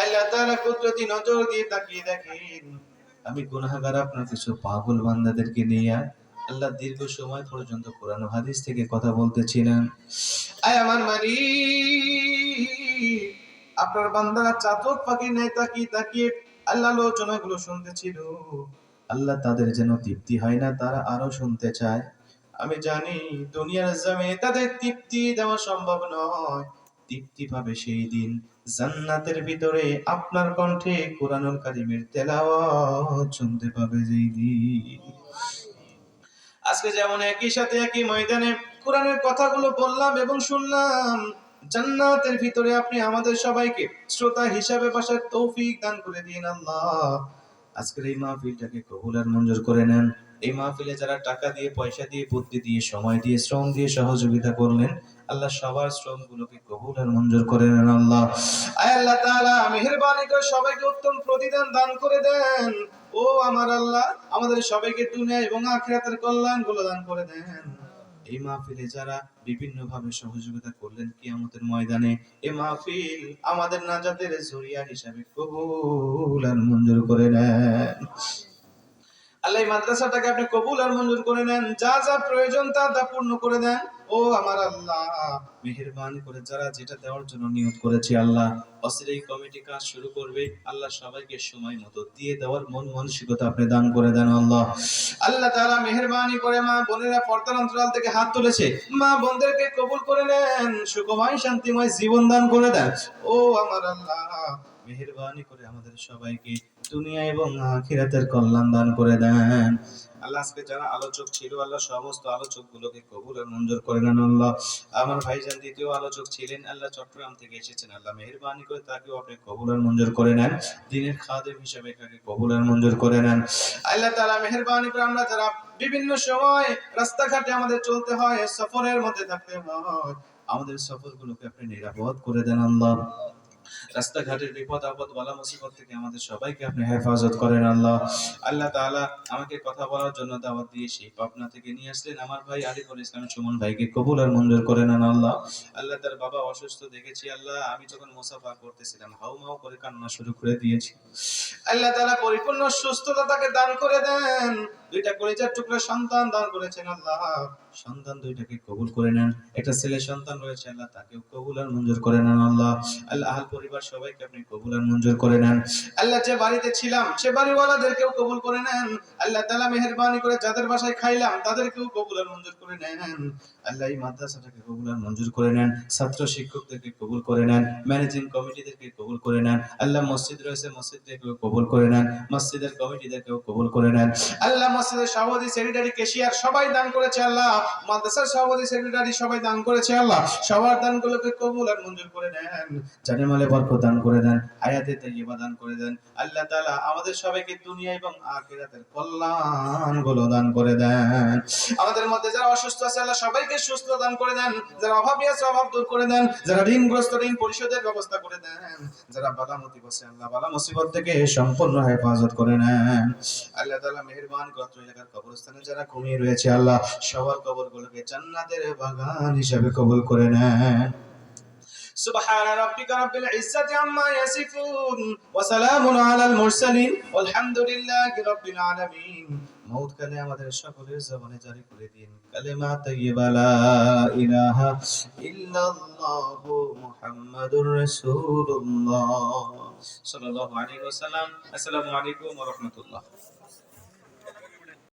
আল্লাহ তাআলা কুদরতি নজর দিয়ে তাকিয়ে দেখেন। আমি গুনাহগার আপনার কিছু পাগল বান্দাদেরকে নিয়ে আল্লাহ দীর্ঘ সময় পর্যন্ত কোরআন হাদিস থেকে কথা বলতেছিলেন। আয় আমার মালিক আপনার বান্দারা চাতক পাখি নেই তাকিয়ে তাকিয়ে আল্লাহ আলোচনাগুলো শুনতেছিল। আল্লাহ তাদের যেন তৃপ্তি হয় না তারা আরও শুনতে চায়। আমি জানি দুনিয়ার জামে তাদের তৃপ্তি দেওয়া সম্ভব নয়। তৃপ্তি পাবে সেই দিন জান্নাতের ভিতরে আপনার কণ্ঠে কোরআনুল কারিমের তেলাওয়াত শুনতে পাবে যেই দিন। আজকে যেমন একই সাথে একই ময়দানে কোরআনের কথাগুলো বললাম এবং শুনলাম, জান্নাতের ভিতরে আপনি আমাদের সবাইকে শ্রোতা হিসাবে বসার তৌফিক দান করে দিন আল্লাহ। আজকের এই মাহফিলটাকে কবুল আর মঞ্জুর করে নেন। এই মাহফিলে যারা টাকা দিয়ে, পয়সা দিয়ে, বুদ্ধি দিয়ে, সময় দিয়ে, শ্রম দিয়ে সহযোগিতা করলেন, আল্লাহ সবার শ্রম গুলোকে কবুল আর মঞ্জুর করে নেন আল্লাহ। আল্লাহ তাআলা, মেহেরবানি করে সবাইকে উত্তম প্রতিদান দান করে দেন। ও আমার আল্লাহ, আমাদের সবাইকে দুনিয়া এবং আখিরাতের কল্যাণগুলো দান করে দেন। এই মাহফিলে যারা বিভিন্ন ভাবে সহযোগিতা করলেন কিয়ামতের ময়দানে এই মাহফিল আমাদের নাজাতের জরিয়া হিসাবে কবুল আর মঞ্জুর করে নেন। আল্লাহ মাদ্রাসাটাকে আপনি কবুল আর মঞ্জুর করে নেন। যা যা প্রয়োজন তা তা পূর্ণ করে দেন। ও আমার আল্লাহ, মেহেরবানি করে যারা যেটা দেওয়ার জন্য নিয়োগ করেছে আল্লাহ অস্থির এই কমিটি কাজ শুরু করবে। আল্লাহ সবাইকে সময় মতো দিয়ে দেওয়ার মন মানসিকতা আপনি দান করে দেন আল্লাহ। আল্লাহ তারা মেহেরবানি করে মা বোনেরা পর্দার অন্তরাল থেকে হাত তুলেছে। মা বোনদেরকে কবুল করে নেন, সুখময়, শান্তিময় জীবন দান করে দেন। ও আমার আল্লাহ মেহেরবানি করে আমাদের সবাইকে দুনিয়া এবং আখিরাতের কল্যাণ দান করে দেন। আল্লাহ, আজকে যারা আলোচক ছিল, আল্লাহ সমস্ত আলোচক গুলোকে কবুল আর মঞ্জুর করে নেন আল্লাহ। আমার ভাইজান দ্বিতীয় আলোচক ছিলেন, আল্লাহ চট্টগ্রাম থেকে এসেছেন, আল্লাহ মেহেরবানি করে তাকেও আপনি কবুল আর মঞ্জুর করে নেন। দিনের খাদেম হিসেবে তাকে কবুল আর মঞ্জুর করে নেন। আল্লাহ তাআলা মেহেরবানি করে আমরা যারা বিভিন্ন সময় রাস্তাঘাটে আমাদের চলতে হয়, সফরের মধ্যে থাকতে হয়, আমাদের সফরগুলোকে আপনি নিরাপদ করে দেন আল্লাহ। রাস্তাঘাটের বিপদ, আপদ, বালা মুসিবত থেকে আমাদের সবাইকে আপনি হেফাজত করেন, আল্লাহ। আল্লাহ তাআলা আমাকে কথা বলার জন্য দাওয়াত দিয়ে সেই পাবনা থেকে নিয়ে আসলেন। আমার ভাই আরিফুল ইসলাম সুমন ভাইকে কবুল আর মঞ্জুর করে নেন, আল্লাহ। আল্লাহ তার বাবা অসুস্থ দেখেছি, আল্লাহ। আমি যখন মুসাফা করতেছিলাম, হাউ মাউ করে কান্না শুরু করে দিয়েছি। আল্লাহ তাআলা পরিপূর্ণ সুস্থতা তাকে দান করে দেন। দুইটা কলিজার টুকরা সন্তান দান করেছেন, আল্লাহ। সন্তান দুইটাকে কবুল করে নেন। একটা ছেলে সন্তান রয়েছে, আল্লাহ তাকেও কবুল আর মঞ্জুর করে নেন আল্লাহ। আল্লাহ আহল পরিবার সবাইকে আপনি কবুল আর মঞ্জুর করে নেন। আল্লাহ যে বাড়িতে ছিলাম, সে বাড়িওয়ালাদেরকেও কবুল করে নেন। আল্লাহ তাআলা মেহেরবানি করে যাদের বাসায় খাইলাম, তাদেরকেও কবুল আর মঞ্জুর করে নেন। আল্লাহ এই মাদ্রাসাটাকে কবুল আর মঞ্জুর করে নেন। ছাত্র শিক্ষকদেরকে কবুল করে নেন। ম্যানেজিং কমিটিদেরকে কবুল করে নেন। আল্লাহ মসজিদ রয়েছে, মসজিদদেরকেও কবুল করে নেন। মসজিদের কমিটিদেরকেও কবুল করে নেন। আল্লাহ মসজিদের সভাপতি, সেক্রেটারি কেশিয়ার সবাই দান করেছে আল্লাহ। মাদ্রাসার সভাপতি, সেক্রেটারি সবাই দান করেছে, আল্লাহ। সবার দানগুলোকে কবুল আর মঞ্জুর করে নেন। জানে মালে বরকত দান করে দেন হায়াতে তাইয়্যিবা দান করে দেন। আল্লাহ তাআলা আমাদের সবাইকে দুনিয়া এবং আখিরাতের কল্যাণগুলো দান করে দেন। আমাদের মধ্যে যারা অসুস্থ আছে, আল্লাহ সবাইকে সুস্থ দান করে দেন। যারা অভাবী আছে, অভাব দূর করে দেন। যারা ঋণগ্রস্ত, ঋণ পরিশোধের ব্যবস্থা করে দেন। যারা বালা মুসিবত আছে, আল্লাহ বালা মুসিবত থেকে সম্পূর্ণ হেফাজত করে নেন। আল্লাহ তাআলা মেহেরবান গত্র এলাকার কবরস্থানে যারা ঘুমিয়ে রয়েছে, আল্লাহ সবার কবরগুলোকে জান্নাতের বাগান হিসেবে কবুল করে নেন سبحان ربك رب العزة عما يصفون وسلام على المرسلين والحمد لله رب العالمين মৌত কালে আমাদের সকলের জবানে জারি করে দিন কালেমা তাইয়্যিবা লা ইলাহা ইল্লাল্লাহ মুহাম্মাদুর রাসূলুল্লাহ সাল্লাল্লাহু আলাইহি ওয়াসাল্লাম আসসালামু আলাইকুম ওয়া রাহমাতুল্লাহ